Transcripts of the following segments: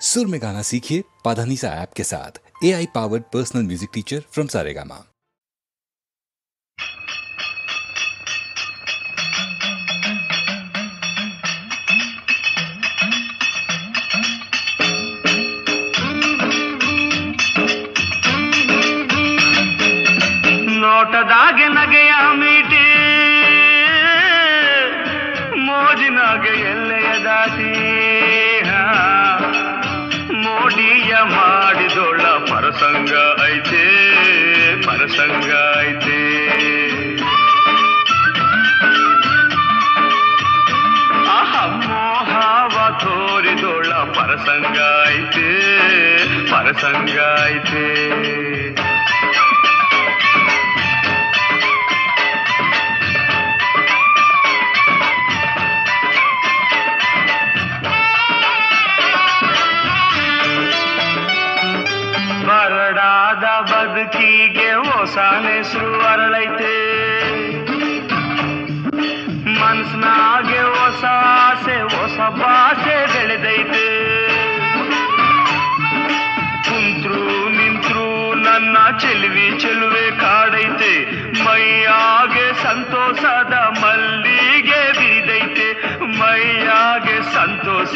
सुर में गाना सीखिए पाधानीसा ऐप के साथ A I powered personal music teacher from Saregama ನೋಟದಾಗೆ ನಗೆಯ ಮೀಟಿ ಮೋಜಿನಾಗೆ ಎಲ್ಲೆಯ ದಾಟಿ ಮೋಡಿಯ ಮಾಡಿದೊಳ್ಳ ಪರಸಂಗ ಐತೆ ಪರಸಂಗ ಐತೆ ಆಹ ಮೋಹವ ತೋರಿದೊಳ್ಳ ಪರಸಂಗ ಐತೆ ಪರಸಂಗ ಐತೆ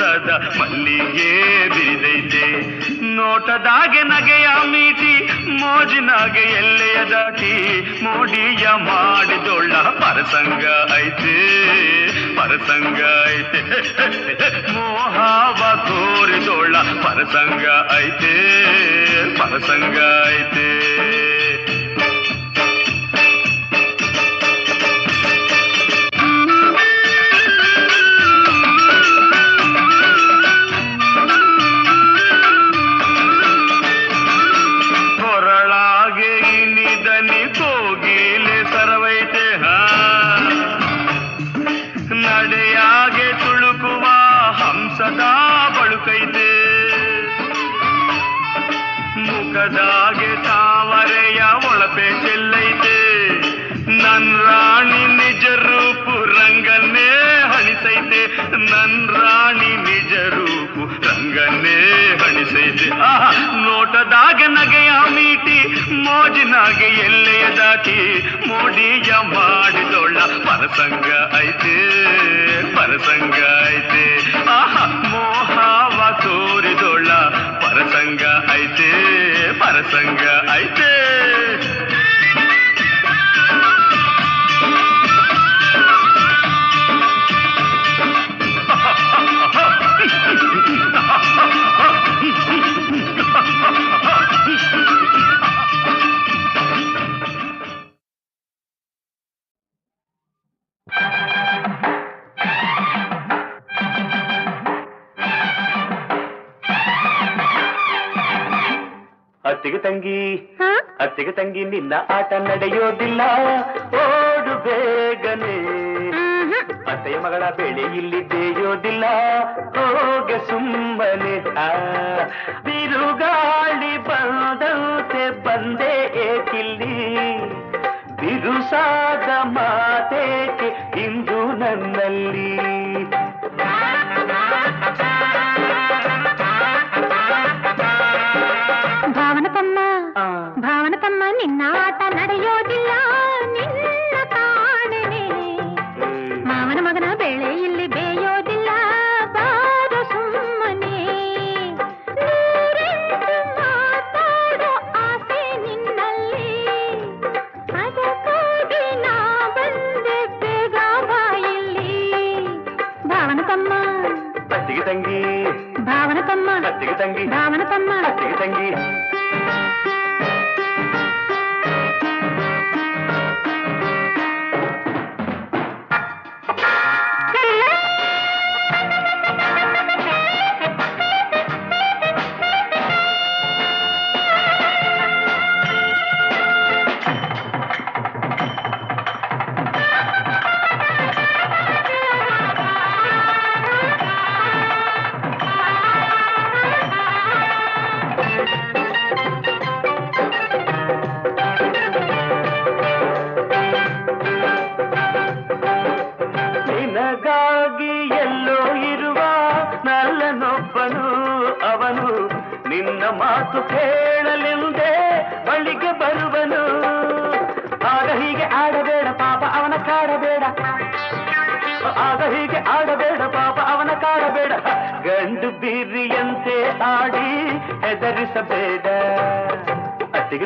ಸಂತೋಷದ ಮಲ್ಲಿಗೆ ಬಿರಿದೈತೆ ನೋಟದಾಗೆ ನಗೆಯ ಮೀಟಿ, ಮೋಜಿನಾಗೆ ಎಲ್ಲೆಯ ದಾಟಿ ಮೋಡಿಯ ಮಾಡಿದೊಳ್ಳ ಪರಸಂಗ ಐತೆ ಪರಸಂಗ ಐತೆ. ಮೋಹವ ತೋರಿದೊಳ್ಳ ಪರಸಂಗ ಐತೆ ಪರಸಂಗ ಐತೆ. ಮೋಜಿನಾಗೆ ಎಲ್ಲೆಯ ದಾಟಿ ಮೋಡಿಯ ಮಾಡಿದೊಳ್ಳ ಪರಸಂಗ ಐತೆ ಪರಸಂಗ ಐತೆ. ಆಹಾ, ಮೋಹವ ತೋರಿದೊಳ್ಳ ಪರಸಂಗ ಐತೆ ಪರಸಂಗ ಐತೆ. ಅತ್ತಿಗೆ ತಂಗಿ. ಅತ್ತಿಗೆ ತಂಗಿ ನಿನ್ನ ಆಟ ನಡೆಯೋದಿಲ್ಲ. ಓಡು ಬೇಗನೆ. ಅತ್ತೆಯ ಮಗಳ ಬೆಳೆ ಇಲ್ಲಿ ಬೇಯೋದಿಲ್ಲ. ಹೋಗೆ ಸುಮ್ಮನೆ. ಬಿರುಗಾಳಿ ಬಂದಂತೆ ಬಂದೆ ಏಕಿಲ್ಲಿ. ಬಿರುಸಾದ ಮಾತೇಕೆ ಇಂದು ನನ್ನಲ್ಲಿ? ಭಾವನ ತಮ್ಮ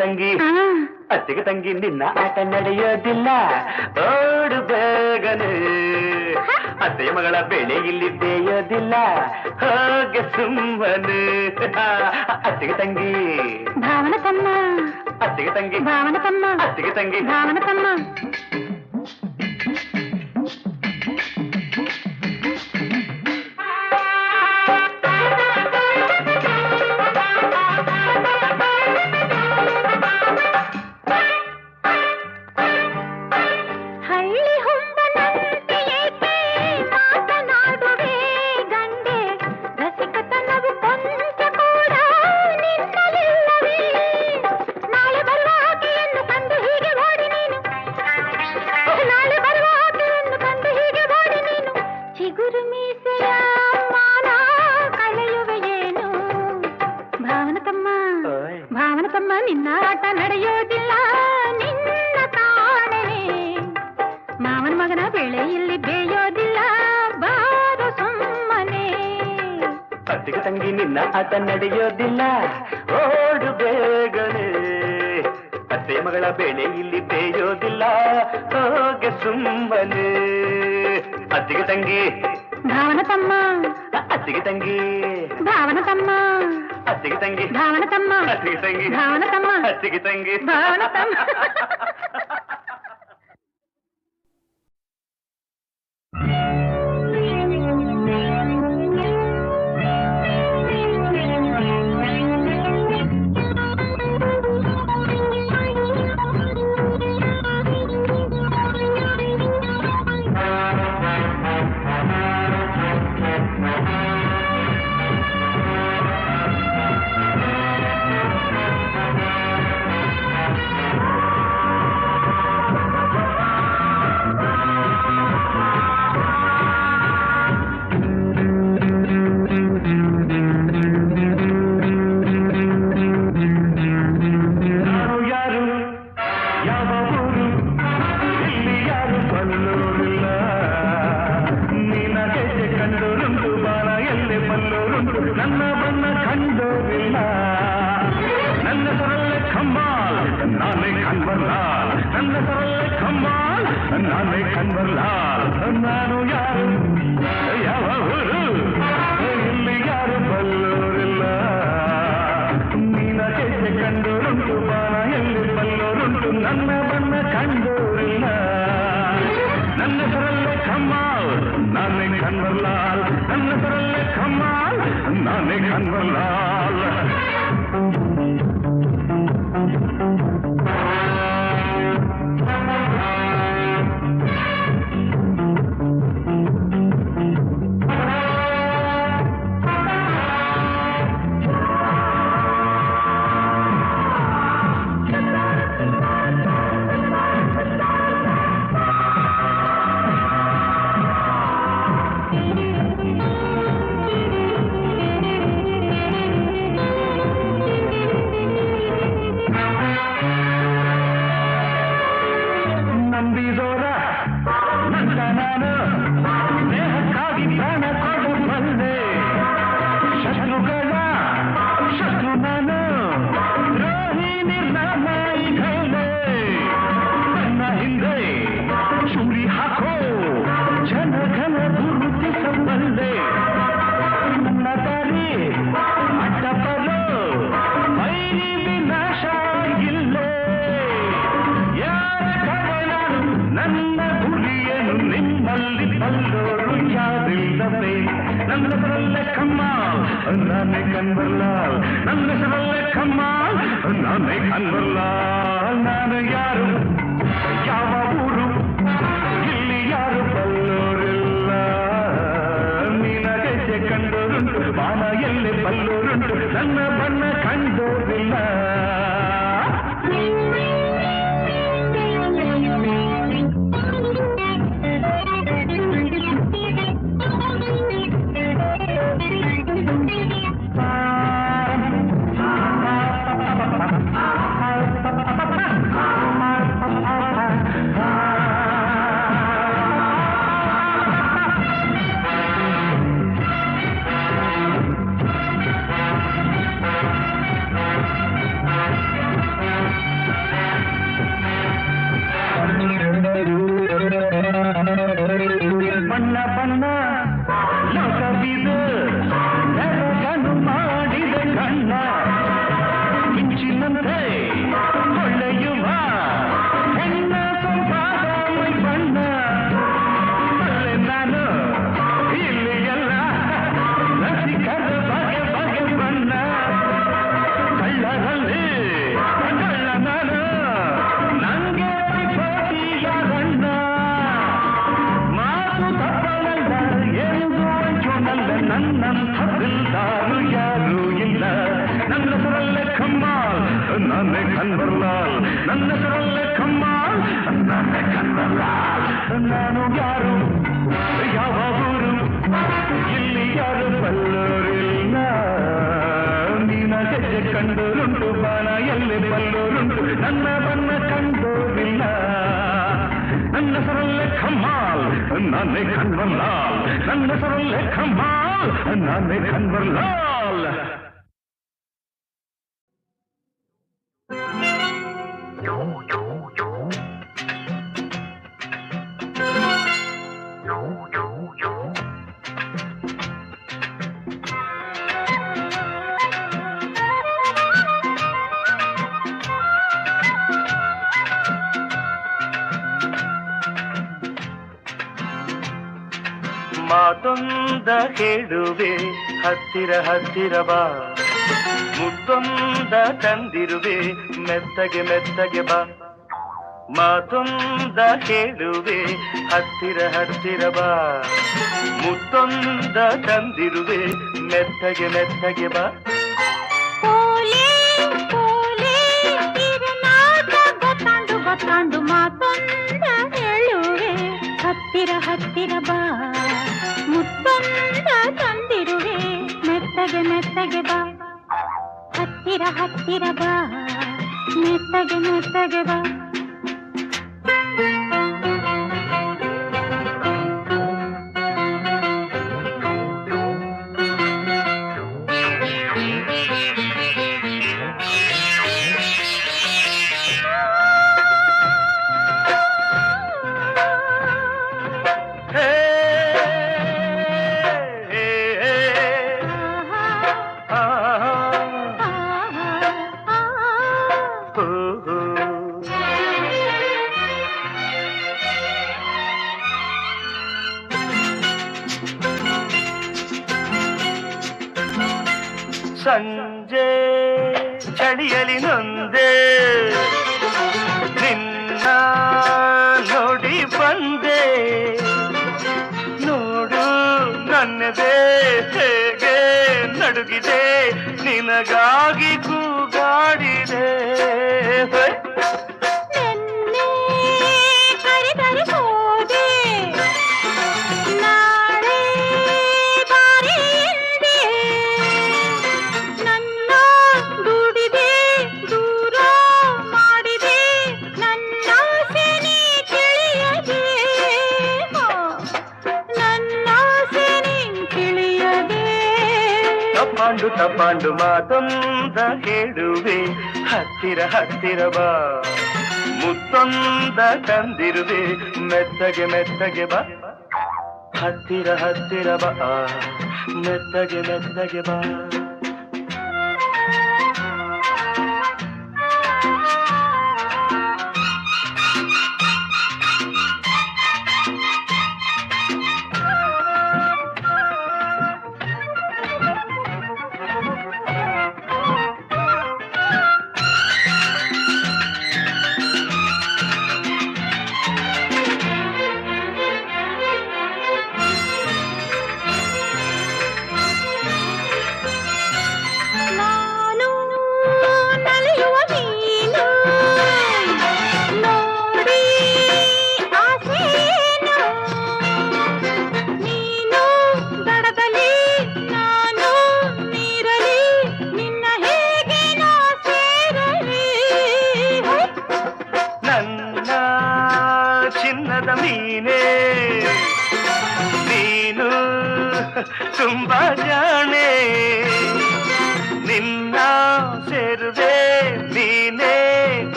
ತಂಗಿ ಆ, ಅತ್ತಿಗೆ ತಂಗಿ ನಿನ್ನ ಆಟ ನಡೆಯೋದಿಲ್ಲ ಓಡು ಬೇಗನೆ ಅತ್ತೆಯ ಮಗಳ ಬೆಳೆ ಇಲ್ಲಿ ಬೇಯೋದಿಲ್ಲ ಹೋಗೆ ಸುಮ್ಮನೆ ಅತ್ತಿಗೆ ತಂಗಿ ಭಾವನ ತಮ್ಮ ಅತ್ತಿಗೆ ತಂಗಿ ಭಾವನ ತಮ್ಮ ಅತ್ತಿಗೆ ತಂಗಿ ಭಾವನ ತಮ್ಮ ತಮ್ಮ ನಿನ್ನ ಆಟ ನಡೆಯೋದಿಲ್ಲ. ನಿನ್ನ ಕಾಣನೆ ಮಾವನ ಮಗನ ಬೆಳೆ ಇಲ್ಲಿ ಬೇಯೋದಿಲ್ಲ. ಬಾರು ಸುಮ್ಮನೆ. ಅತ್ತಿಗೆ ತಂಗಿ ನಿನ್ನ ಆಟ ನಡೆಯೋದಿಲ್ಲ. ಓಡು ಬೇಗನೆ. ಅತ್ತೆ ಮಗಳ ಬೆಳೆ ಇಲ್ಲಿ ಬೇಯೋದಿಲ್ಲ. ಹೋಗೆ ಸುಮ್ಮನೆ. ಅತ್ತಿಗೆ ತಂಗಿ. ಭಾವನ ತಮ್ಮ. ಅತ್ತಿಗೆ ತಂಗಿ. ಭಾವನ ತಮ್ಮ. అత్తికి తంగి భావనతమ్మ అత్తికి తంగి భావనతమ్మ అత్తికి తంగి భావనతమ్మ ನನ್ನ ಸರಳೆ ಕಮ್ಮಾಲ್ ನಾನೇ ಕನ್ವರ್ಲಾಲ್ ನಾನು ಯಾರು ಯಾವ ಊರು ಇಲ್ಲಿ ಯಾರು ಬಲ್ಲೋರಿಲ್ಲ ನೀನ ಹೆಜ್ಜೆ ಕಂಡೋರುಂಟು ಬಾಣ ಎಲ್ಲಿ ಬಲ್ಲೋರುಂಟು ನನ್ನ ಬಣ್ಣ ಕಂಡೋರಿಲ್ಲ ನನ್ನ ಸರಲ್ಲೇ ಕಮ್ಮಾಲ್ ನಾನೇ ಕನ್ವರ್ಲಾಲ್ ನನ್ನ ಸರಲ್ಲೇ ಕಮ್ಮಾಲ್ ನಾನೇ ಕನ್ವರ್ಲಾಲ್ நல்ல சரல்ல கம்மாள் நானே கண்வர்லால் நல்ல சரல்ல கம்மாள் நானே கண்வர்லால் நானே யாரும் ನಾನೇ ಕನ್ವರ್ಲಾಲ್ ನನ್ನ ಹೆಸರಲ್ಲೇ ಕಮ್ಮಾಲ್ ನಾನೇ ಕನ್ವರ್ಲಾಲ್ ನಾನು ಯಾರು ಯಾವ ಊರು ಇಲ್ಲಿ ಯಾರು ಬಲ್ಲೋರಿಲ್ಲ ನೀನ ಹೆಜ್ಜೆ ಕಂಡೋರುಂಟು ಬಾಣ ಎಲ್ಲಿ ಬಲ್ಲೋರುಂಟು ನನ್ನ ಬಣ್ಣ ಕಂಡೋರಿಲ್ಲ ನನ್ನ ಹೆಸರಲ್ಲೇ ಖಮ್ಮಾಲ್ ನಾನೇ ಕನ್ವರ್ಲಾಲ್ ನನ್ನ ಹೆಸರಲ್ಲೇ ಖಮ್ಮಾಲ್ ನಾನೇ ಕನ್ವರ್ಲಾಲ್ ಹೇಳುವೆ ಹತ್ತಿರ ಹತ್ತಿರ ಬಾ. ಮುದ್ದೊಂದ ತಂದಿರುವೆ, ಮೆತ್ತಗೆ ಮೆತ್ತಗೆ ಬಾ. ಮಾತೊಂದ ಹೇಳುವೆ ಹತ್ತಿರ ಹತ್ತಿರ ಬಾ. ಮುತ್ತೊಂದ ತಂದಿರುವೆ, ಮೆತ್ತಗೆ ಮೆತ್ತಗೆ ಬಾ. ಕಾಂಡು ಮಾತೊಂದ ಹೇಳುವೆ, ಹತ್ತಿರ ಹತ್ತಿರ ಬಾ. ಮೆತ್ತಗೆ ಮೆತ್ತಗೆ ಬಾ. ಹತ್ತಿರ ಹತ್ತಿರ ಬಾ. ಮೆತ್ತಗೆ ಮೆತ್ತಗೆ ಬಾ. ಮಾತಂದ ಮಾತೊಂದ ಹೇಳುವೆ, ಹತ್ತಿರ ಹತ್ತಿರ ಬಾ. ಮುತ್ತಂದ ತಂದಿರುವೆ, ಮೆತ್ತಗೆ ಮೆತ್ತಗೆ ಬಾ. ಹತ್ತಿರ ಹತ್ತಿರ ಬಾ, ಮೆತ್ತಗೆ ಮೆತ್ತಗೆ ಬಾ.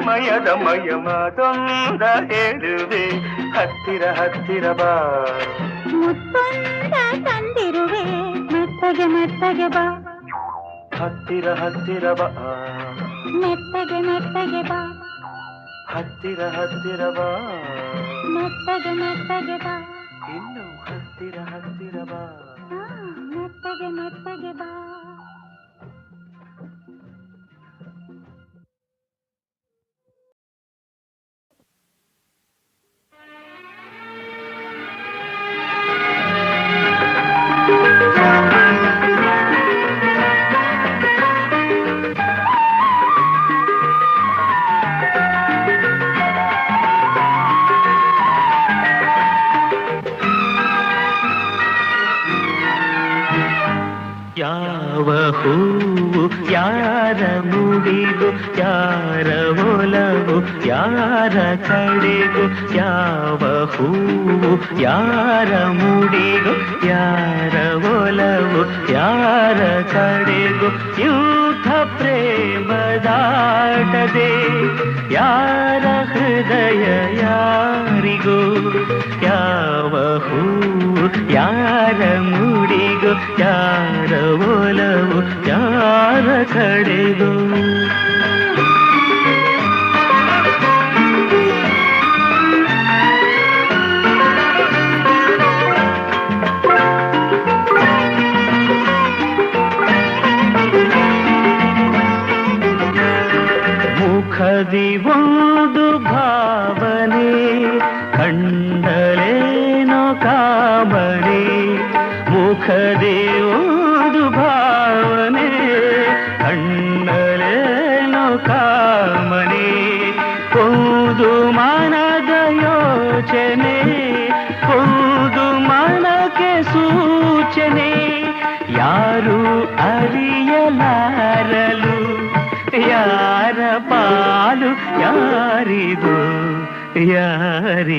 ದಮಯ ಮಾತೊಂದ ಹೇಳುವೆ ಹತ್ತಿರ ಹತ್ತಿರ ಬಾ. ಮುತ್ತೊಂದ ತಂದಿರುವೆ. ಮೆತ್ತಗೆ ಮೆತ್ತಗೆ ಬಾ. ಹತ್ತಿರ ಹತ್ತಿರ ಬಾ. ಮೆತ್ತಗೆ ಮೆತ್ತಗೆ ಬಾ. ಹತ್ತಿರ ಹತ್ತಿರ ಬಾ. ಮೆತ್ತಗೆ ಮೆತ್ತಗೆ ಬಾ. ಇನ್ನು ಹತ್ತಿರ ಹತ್ತಿರ ಬಾ. ಮೆತ್ತಗೆ ಮೆತ್ತಗೆ ಬಾ. ಹೂವು ಯಾರ ಮುಡಿಗು ಯಾರ ಒಲವು ಯಾರ ಕಡೆಗು ಯಾವ ಹೂವು ಯಾರ ಮುಡಿಗು ಯಾರ ಒಲವು ಯಾರ ಕಡೆಗು ಯೂಥ ಪ್ರೇಮದಾಟದೆ ಯಾರ ಹೃದಯ ಯಾರಿಗೂ ಯಾವ ಹೂವು ಯಾರ ಮುಡಿಗು ಯಾರ ಒಲವು ಯಾರ ಕಡೆಗೂ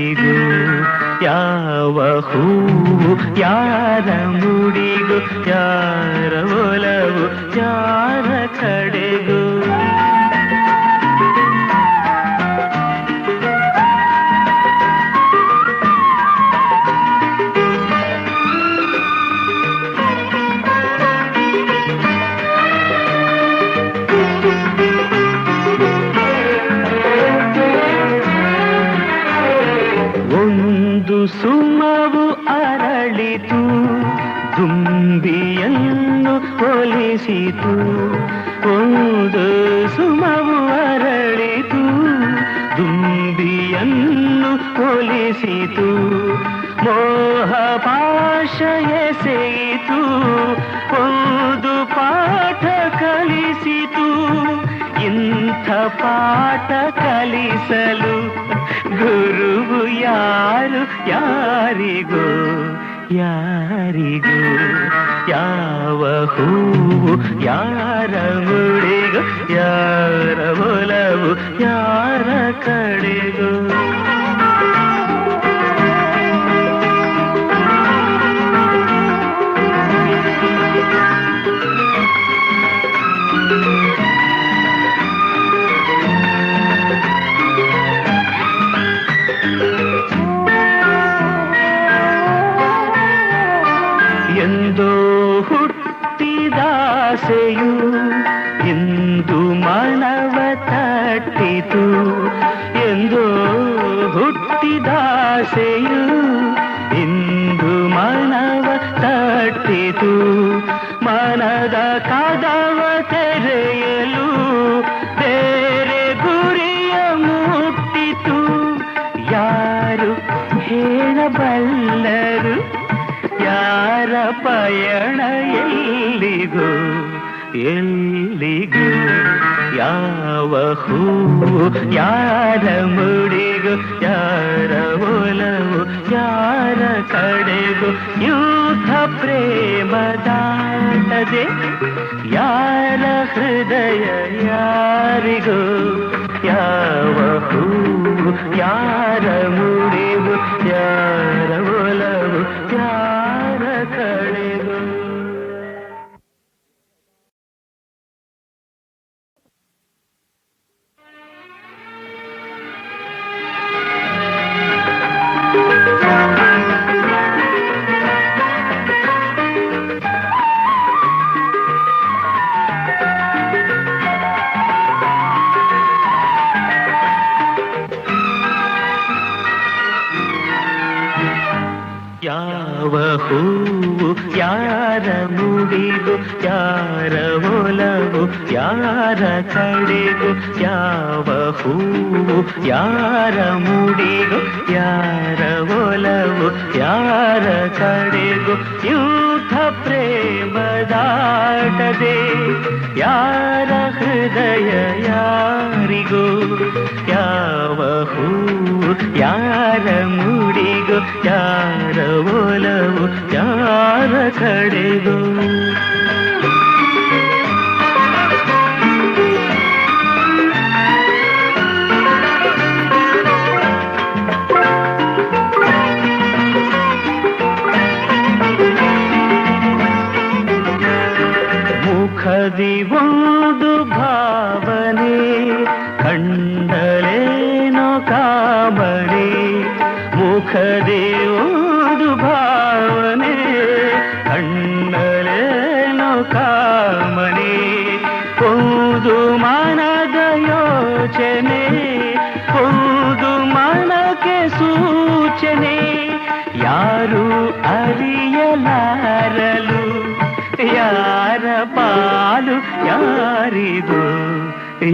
ಯಾರಿಗೂ ಯಾವ ಹೂವು ಯಾರ ಮುಡಿಗೂ ಯಾರ ಒಲವು ಯಾರ ಕಡೆಗೂ? ಹೋಲಿಸಿತು ಒಂದು ಸುಮವು ಅರಳಿತು, ದುಂಬಿಯನ್ನು ಹೋಲಿಸಿತು, ಮೋಹ ಪಾಶ ಎಸೆಯಿತು ಒಂದು ಪಾಠ ಕಲಿಸಿತು, ಇಂಥ ಪಾಠ ಕಲಿಸಲು ಗುರುವು ಯಾರು, ಯಾರಿಗೂ ಯಾರಿಗೂ ಯಾವ ಹೂವು ಯಾರ ಮುಡಿಗೂ ಯಾರ ಒಲವು ಯಾರ ಕಡೆಗೂ ಹುಟ್ಟಿದಾಸೆಯು ಇಂದು ಮನವ ತಟ್ಟಿತು ಎಂದು ಹುಟ್ಟಿದಾಸೆಯು ಇಂದು ಮನವ ತಟ್ಟಿತು ಮನದ ಕದವ ತೆರೆಯಲು ಬೇರೆ ಗುರಿಯ ಮುಟ್ಟಿತು. ಯಾರು ಹೇಳಬಲ್ಲರು? ಯಾರ ಪಯಣ ಎಲ್ಲಿಗೂ? ಎಲ್ಲಿಗೂ? ಯಾವ ಹೂ ಯಾರ ಮುಡಿಗೂ? ಯಾರ ಒಲವು? ಯಾರ ಕಡೆಗೂ? ಯೂಥ ಪ್ರೇಮ ದಾಟದೆ ಯಾರ ಹೃದಯ ಯಾರಿಗೂ? ಯಾವ ಹೂ ಯಾರ ಮುಡಿಗೂ ಯಾರ ಕಡೆಗೂ ಯಾವ ಹೂವು ಯಾರ ಮುಡಿಗು ಯಾರ ಒಲವು ಯಾರ ಕಡೆಗೂ ಯೂಥ ಪ್ರೇಮದಾಟದೆ ಯಾರ ಹೃದಯ ಯಾರಿಗೂ ಯಾವ ಹೂವು ಯಾರ ಮುಡಿಗೂ ಯಾರ ಒಲವು ಯಾರ ಕಡೆಗೂ ಮುಖದಿ ಒಂದು ಭಾವನೆ ಕಂಡಲೇನೋ ಕಾಮನೆ ಮುಖದಿ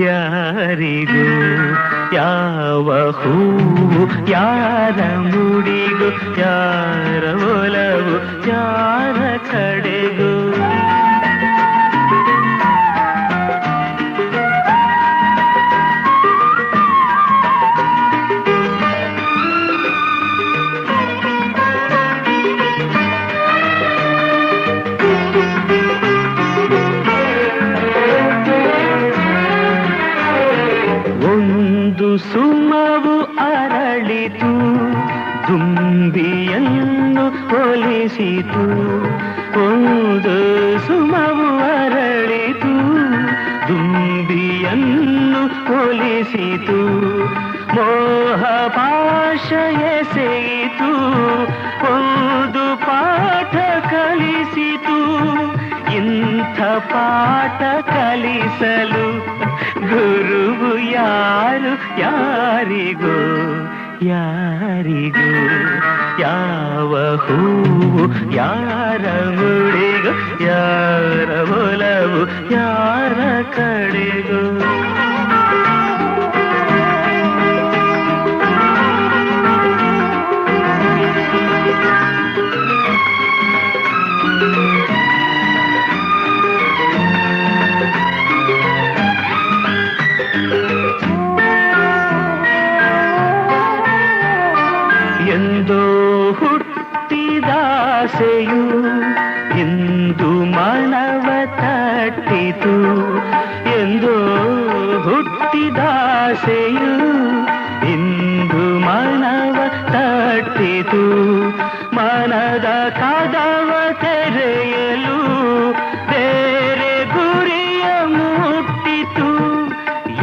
ಯಾರಿಗೂ ಯಾವ ಹೂವು ಯಾರ ಮುಡಿಗೂ ಯಾರ ಒಲವು ಯಾರ ಕಡೆಗೂ ಯಾವ ಹೂವು ಯಾರ ಮುಡಿಗೂ ಯಾರ ಒಲವು ಯಾರ ಕಡೆಗೂ. ಹುಟ್ಟಿದಾಸೆಯು ಇಂದು ಮನವ ತಟ್ಟಿತು ಮನದ ಕದವ ತೆರೆಯಲು ಬೇರೆ ಗುರಿಯ ಮುಟ್ಟಿತು.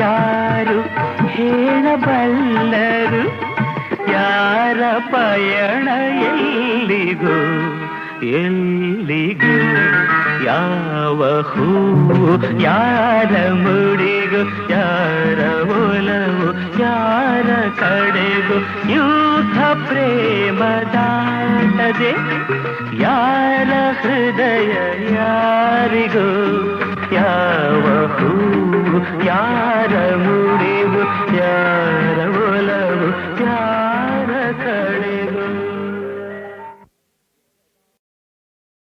ಯಾರು ಹೇಳಬಲ್ಲರು? ಯಾರ ಪಯಣ ಎಲ್ಲಿಗೂ? ಎಲ್ಲಿಗೂ? ಯಾವ ಹೂ? ಯಾರ ಯಾರ ಒಲವು ಯಾರ ಕಡೆಗೂ ಯೂಥ ಪ್ರೇಮದಾಟದೆ ಯಾರ ಹೃದಯ ಯಾರಿಗೂ ಯಾವ ಹೂವು ಯಾರ ಮುಡಿವು ಯಾರ